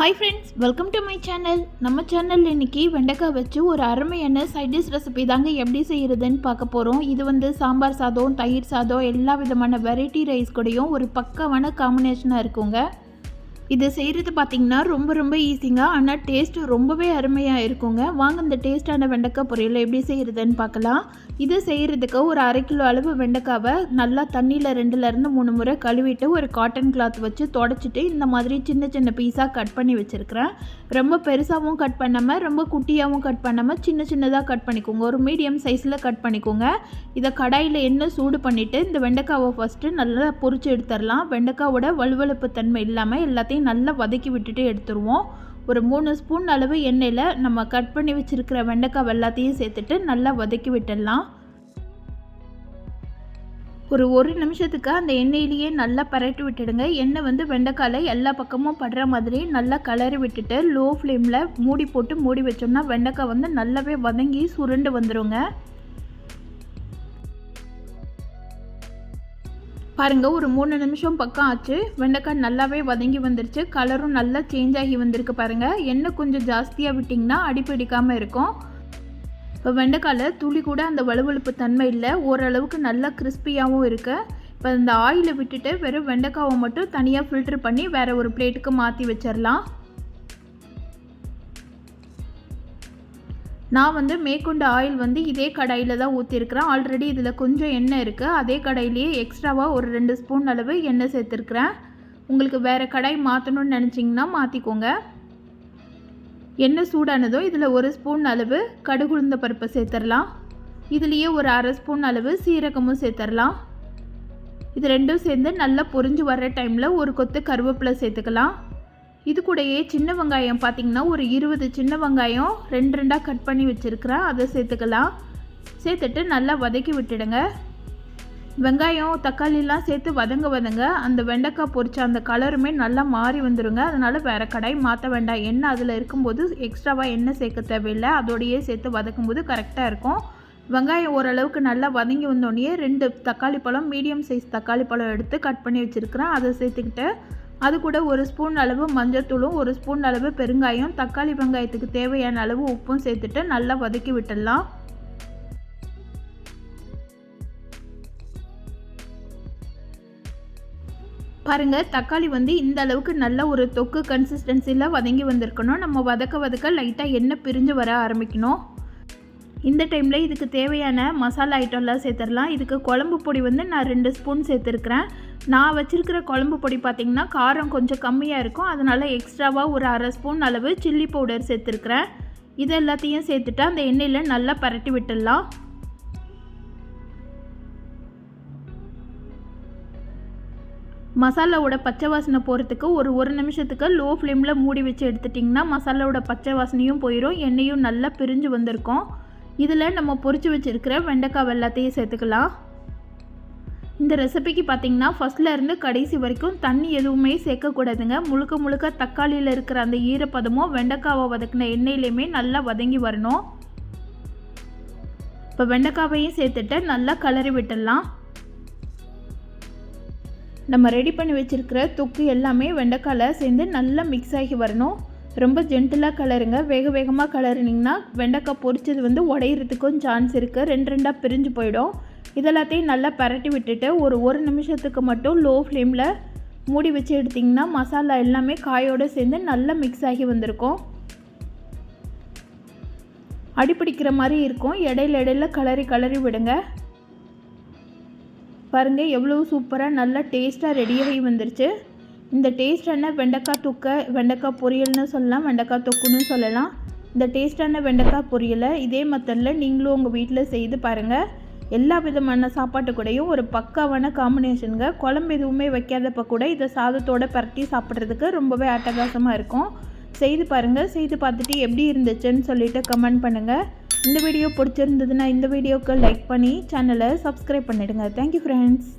Hi friends welcome to my channel நம்ம சேனலில் இன்றைக்கி வெண்டைக்காய் வச்சு ஒரு அருமையான சைட் டிஷ் ரெசிபி தாங்க எப்படி செய்கிறதுன்னு பார்க்க போகிறோம் இது வந்து சாம்பார் சாதம் தயிர் சாதம் எல்லா விதமான வெரைட்டி ரைஸ் கூடயும் ஒரு பக்கமான காம்பினேஷனாக இருக்குங்க. இது செய்கிறது பார்த்திங்கன்னா ரொம்ப ரொம்ப ஈஸிங்க ஆனால் டேஸ்ட்டு ரொம்பவே அருமையாக இருக்குங்க. வாங்க இந்த டேஸ்ட்டான வெண்டைக்காய் பொரியல் எப்படி செய்கிறதுன்னு பார்க்கலாம் இது செய்கிறதுக்கு ஒரு அரை கிலோ அளவு வெண்டைக்காவை நல்லா தண்ணியில் ரெண்டுலேருந்து மூணு முறை கழுவிட்டு ஒரு காட்டன் கிளாத் வச்சு தொடச்சிட்டு இந்த மாதிரி சின்ன சின்ன பீஸாக கட் பண்ணி வச்சுருக்கிறேன். ரொம்ப பெருசாகவும் கட் பண்ணாமல் ரொம்ப குட்டியாகவும் கட் பண்ணாமல் சின்ன சின்னதாக கட் பண்ணிக்கோங்க. ஒரு மீடியம் சைஸில் கட் பண்ணிக்கோங்க. இதை கடாயில் எண்ணெய் சூடு பண்ணிவிட்டு இந்த வெண்டைக்காவை ஃபஸ்ட்டு நல்லா பொரிச்சு எடுத்துடலாம். வெண்டைக்காவோட வலுவழுப்பு தன்மை இல்லாமல் எல்லாத்தையும் நல்லா வதக்கி விட்டுட்டு எடுத்துருவோம். ஒரு மூணு ஸ்பூன் அளவு எண்ணெயில் நம்ம கட் பண்ணி வச்சுருக்கிற வெண்டைக்காய் எல்லாத்தையும் சேர்த்துட்டு நல்லா வதக்கி விட்டுடலாம். ஒரு ஒரு நிமிஷத்துக்கு அந்த எண்ணெயிலேயே நல்லா பரட்டி விட்டுடுங்க. எண்ணெய் வந்து வெண்டைக்காயில் எல்லா பக்கமும் படுற மாதிரி நல்லா கலரி விட்டுட்டு லோ ஃப்ளேமில் மூடி போட்டு மூடி வச்சோம்னா வெண்டைக்காய் வந்து நல்லாவே வதங்கி சுருண்டு வந்துடுங்க பாருங்கள் ஒரு மூணு நிமிஷம் பக்கம் ஆச்சு. வெண்டைக்காய் நல்லாவே வதங்கி வந்துருச்சு. கலரும் நல்லா சேஞ்ச் ஆகி வந்திருக்கு பாருங்கள் எண்ணெய் கொஞ்சம் ஜாஸ்தியாக விட்டிங்கன்னா அடிப்பிடிக்காமல் இருக்கும். இப்போ வெண்டைக்காயில் துளி கூட அந்த வலுவழுப்பு தன்மை இல்லை. ஓரளவுக்கு நல்லா கிறிஸ்பியாகவும் இருக்குது இப்போ இந்த ஆயிலை விட்டுட்டு வெறும் வெண்டைக்காவை மட்டும் தனியாக ஃபில்டர் பண்ணி வேறு ஒரு பிளேட்டுக்கு மாற்றி வச்சிடலாம் நான் வந்து மேற்கொண்ட ஆயில் வந்து இதே கடாயில் தான் ஊற்றிருக்கிறேன் ஆல்ரெடி இதில் கொஞ்சம் எண்ணெய் இருக்குது அதே கடாயிலேயே எக்ஸ்ட்ராவாக ஒரு ரெண்டு ஸ்பூன் அளவு எண்ணெய் சேர்த்துருக்குறேன். உங்களுக்கு வேறு கடாய் மாற்றணும்னு நினச்சிங்கன்னா மாற்றிக்கோங்க எண்ணெய் சூடானதும் இதில் ஒரு ஸ்பூன் அளவு கடுகுளுந்த பருப்பை சேர்த்துடலாம் இதுலேயே ஒரு அரை ஸ்பூன் அளவு சீரகமும் சேர்த்துடலாம் இது ரெண்டும் சேர்ந்து நல்லா பொரிஞ்சு வர்ற டைமில் ஒரு கொத்து கருவேப்பிலை சேர்த்துக்கலாம். இது கூடயே சின்ன வெங்காயம் பார்த்திங்கன்னா ஒரு இருபது சின்ன வெங்காயம் ரெண்டு ரெண்டாக கட் பண்ணி வச்சுருக்கிறேன் அதை சேர்த்துக்கலாம். சேர்த்துட்டு நல்லா வதக்கி விட்டுடுங்க. வெங்காயம் தக்காளிலாம் சேர்த்து வதங்க வதங்க அந்த வெண்டைக்காய் பொரிச்ச அந்த கலருமே நல்லா மாறி வந்துடுங்க அதனால் வேறு கடாய் மாற்ற வேண்டாம். எண்ணெய் அதில் இருக்கும்போது எக்ஸ்ட்ராவாக எண்ணெய் சேர்க்க தேவையில்லை. அதோடையே சேர்த்து வதக்கும்போது கரெக்டாக இருக்கும். வெங்காயம் ஓரளவுக்கு நல்லா வதங்கி வந்தோடனே ரெண்டு தக்காளி பழம் மீடியம் சைஸ் தக்காளி பழம் எடுத்து கட் பண்ணி வச்சுருக்கிறேன். அதை சேர்த்துக்கிட்டு அது கூட ஒரு ஸ்பூன் அளவு மஞ்சத்தூளும் ஒரு ஸ்பூன் அளவு பெருங்காயம் தக்காளி வெங்காயத்துக்கு தேவையான அளவு உப்பும் சேர்த்துட்டு நல்லா வதக்கி விட்டுடலாம். பாருங்கள் தக்காளி வந்து இந்த அளவுக்கு நல்ல ஒரு தொக்கு கன்சிஸ்டன்சியில் வதங்கி வந்திருக்கணும். நம்ம வதக்க வதக்க லைட்டாக எண்ணெய் பிரிஞ்சு வர ஆரம்பிக்கணும். இந்த டைமில் இதுக்கு தேவையான மசாலா ஐட்டம்லாம் சேர்த்துடலாம். இதுக்கு குழம்பு பொடி வந்து நான் ரெண்டு ஸ்பூன் சேர்த்துருக்குறேன். நான் வச்சுருக்கிற குழம்பு பொடி பார்த்திங்கன்னா காரம் கொஞ்சம் கம்மியாக இருக்கும். அதனால் எக்ஸ்ட்ராவாக ஒரு அரை ஸ்பூன் அளவு சில்லி பவுடர் சேர்த்துருக்குறேன். இது எல்லாத்தையும் சேர்த்துட்டு அந்த எண்ணெயில் நல்லா பரட்டி விட்டுடலாம். மசாலாவோட பச்சை வாசனை போகிறதுக்கு ஒரு ஒரு நிமிஷத்துக்கு லோ ஃப்ளேமில் மூடி வச்சு எடுத்துட்டிங்கன்னா மசாலாவோட பச்சை வாசனையும் போயிடும் எண்ணெயும் நல்லா பிரிஞ்சு வந்திருக்கும். இதில் நம்ம பொறிச்சு வச்சுருக்கிற வெண்டைக்காய் எல்லாத்தையும் சேர்த்துக்கலாம். இந்த ரெசிபிக்கு பார்த்திங்கன்னா ஃபஸ்ட்லேருந்து இருந்து கடைசி வரைக்கும் தண்ணி எதுவுமே சேர்க்கக்கூடாதுங்க. முழுக்க முழுக்க தக்காளியில் இருக்கிற அந்த ஈரப்பதமும் வெண்டைக்காவை வதக்கின எண்ணெயிலையுமே நல்லா வதங்கி வரணும். இப்போ வெண்டைக்காவையும் சேர்த்துட்டு நல்லா கலரி விட்டுடலாம். நம்ம ரெடி பண்ணி வச்சுருக்கிற தொக்கு எல்லாமே வெண்டைக்காயில் சேர்ந்து நல்லா மிக்ஸ் ஆகி வரணும். ரொம்ப ஜென்டிலாக கலருங்க. வேக வேகமாக கலருனிங்கன்னா வெண்டைக்காய் பொரிச்சது வந்து உடையிறதுக்கும் சான்ஸ் இருக்குது ரெண்டு ரெண்டாக பிரிஞ்சு போயிடும். இதெல்லாத்தையும் நல்லா பரட்டி விட்டுட்டு ஒரு ஒரு நிமிஷத்துக்கு மட்டும் லோ ஃப்ளேமில் மூடி வச்சு எடுத்திங்கன்னா மசாலா எல்லாமே காயோடு சேர்ந்து நல்லா மிக்ஸ் ஆகி வந்திருக்கும். அடிப்பிடிக்கிற மாதிரி இருக்கும். இடையில இடையில கலரி கலரி விடுங்க. பாருங்கள் எவ்வளோ சூப்பராக நல்லா டேஸ்ட்டாக ரெடியாகி வந்துருச்சு. இந்த டேஸ்டான வெண்டைக்காய் தொக்கை வெண்டைக்காய் பொரியல்னு சொல்லலாம் வெண்டைக்காய் தொக்குன்னு சொல்லலாம். இந்த டேஸ்டான வெண்டைக்காய் பொரியலை. இதே மெத்தடில் நீங்களும் உங்கள் வீட்டில் செய்து பாருங்கள் எல்லா விதமான சாப்பாட்டு கூடையும் ஒரு பக்காவான காம்பினேஷனுங்க குழம்பு எதுவுமே வைக்காதப்ப கூட இதை சாதத்தோடு பரட்டி சாப்பிட்றதுக்கு ரொம்பவே அட்டகாசமாக இருக்கும். செய்து பாருங்கள் செய்து பார்த்துட்டு எப்படி இருந்துச்சுன்னு சொல்லிவிட்டு கமெண்ட் பண்ணுங்கள் இந்த வீடியோ பிடிச்சிருந்ததுன்னா இந்த வீடியோவுக்கு லைக் பண்ணி சேனலை சப்ஸ்கிரைப் பண்ணிவிடுங்க தேங்க்யூ ஃப்ரெண்ட்ஸ்